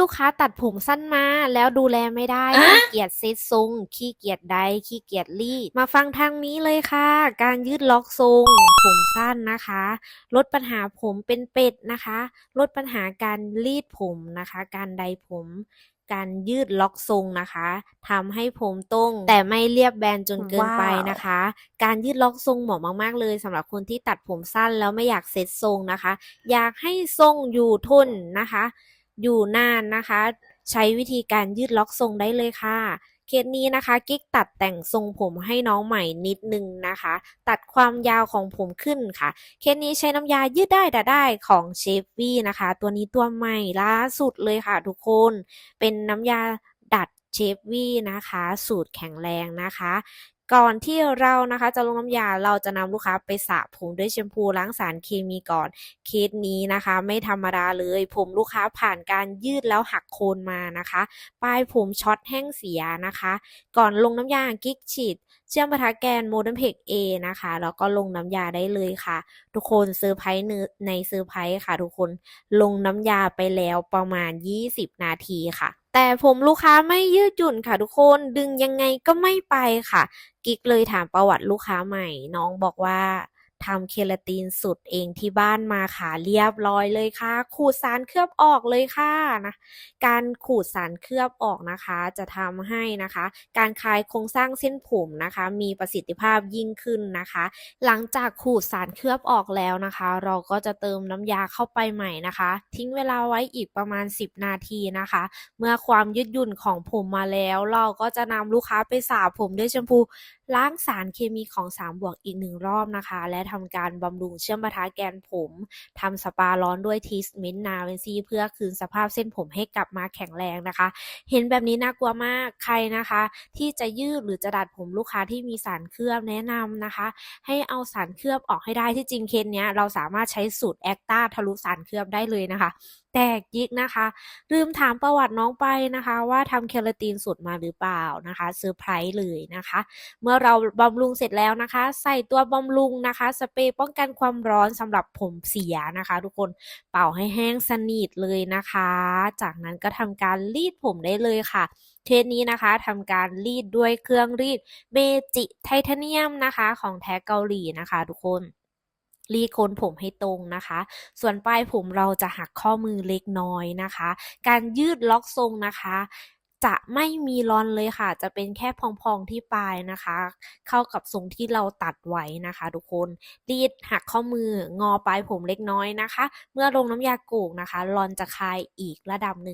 ลูกค้าตัดผมสั้นมา แล้วดูแลไม่ได้อะขี้เกียจเซ็ตทรงขี้เกียจใดขี้เกียจรีดมาฟังทางนี้เลยค่ะ การยืดล็อกทรงผมสั้นนะคะ ลดปัญหาผมเป็นเป็ดนะคะ ลดปัญหาการรีดผมนะคะ การใดผมการยืดล็อกทรงนะคะทำให้ผมตรงแต่ไม่เรียบแบนจนเกินไปว้าวนะคะ การยืดล็อกทรงเหมาะมากๆเลยสำหรับคนที่ตัดผมสั้นแล้วไม่อยากเซ็ตทรงนะคะ อยากให้ทรงอยู่ทนนะคะ อยู่นานนะคะ ใช้วิธีการยืดล็อกทรงได้เลยค่ะเคสนี้นะคะ กิ๊กตัดแต่งทรงผมให้น้องใหม่นิดนึงนะคะ ตัดความยาวของผมขึ้นค่ะเคสนี้ใช้น้ำยายืดได้แต่ได้ของเชฟวี่นะคะ ตัวนี้ตัวใหม่ล่าสุดเลยค่ะทุกคน เป็นน้ำยาดัด เชฟวี่นะคะ สูตรแข็งแรงนะคะ ก่อนที่เรานะคะจะลงน้ำยาเราจะนำลูกค้าไปสระผมด้วยแชมพูล้างสารเคมีก่อนเคสนี้นะคะ ไม่ธรรมดาเลย ผมลูกค้าผ่านการยืดแล้วหักโคนมานะคะ ปลายผมช็อตแห้งเสียนะคะ ก่อนลงน้ำยากิ๊กฉีดเชื่อมปะทะแกนโมเดิร์นเพกเอนะคะ แล้วก็ลงน้ำยาได้เลยค่ะ ทุกคนเซอร์ไพรส์ในเซอร์ไพรส์ค่ะ ทุกคนลงน้ำยาไปแล้วประมาณ 20 นาทีค่ะ แต่ผมลูกค้าไม่ยืดหยุ่นค่ะทุกคนดึงยังไงก็ไม่ไปค่ะ กิ๊กเลยถามประวัติลูกค้าใหม่ น้องบอกว่า ทำเคราตินสุดเองที่บ้านมาค่ะเรียบร้อยเลยค่ะ ขูดสารเคลือบออกเลยค่ะนะการขูดสารเคลือบออกนะคะ จะทำให้นะคะ การคลายโครงสร้างเส้นผมนะคะ มีประสิทธิภาพยิ่งขึ้นนะคะ หลังจากขูดสารเคลือบออกแล้วนะคะ เราก็จะเติมน้ำยาเข้าไปใหม่นะคะ ทิ้งเวลาไว้อีกประมาณ 10 นาทีนะคะ เมื่อความยืดหยุ่นของผมมาแล้ว เราก็จะนำลูกค้าไปสระผมด้วยแชมพูล้างสารเคมีของ3บวกอีกหนึ่งรอบนะคะ และทำการบำรุงเชื่อมปะทะแกนผมทำสปาร้อนด้วยทีสมินนาเวนซีเพื่อคืนสภาพเส้นผมให้กลับมาแข็งแรงนะคะ เห็นแบบนี้น่ากลัวมากใครนะคะ ที่จะยืดหรือจะดัดผมลูกค้าที่มีสารเคลือบแนะนำนะคะ ให้เอาสารเคลือบออกให้ได้ที่จริงเคสเนี้ยเราสามารถใช้สูตรแอคตาทะลุสารเคลือบได้เลยนะคะแต่ยิกนะคะ ลืมถามประวัติน้องไปนะคะ ว่าทำเคราตินสูตรมาหรือเปล่านะคะเซอร์ไพรส์เลยนะคะ เมื่อเราบำรุงเสร็จแล้วนะคะ ใส่ตัวบำรุงนะคะ สเปรย์ป้องกันความร้อนสำหรับผมเสียนะคะ ทุกคนเป่าให้แห้งสนิทเลยนะคะ จากนั้นก็ทำการรีดผมได้เลยค่ะเทสนี้นะคะทำการรีดด้วยเครื่องรีดเมจิไทเทเนียมนะคะ ของแท้เกาหลีนะคะ ทุกคน รีโคนผมให้ตรงนะคะ ส่วนปลายผมเราจะหักข้อมือเล็กน้อยนะคะ การยืดล็อกทรงนะคะ จะไม่มีรอนเลยค่ะ จะเป็นแค่พองๆที่ปลายนะคะ เข้ากับทรงที่เราตัดไว้นะคะ ทุกคนรีดหักข้อมืองอปลายผมเล็กน้อยนะคะ เมื่อลงน้ำยาโกกนะคะรอนจะคลายอีกระดับหนึ่ง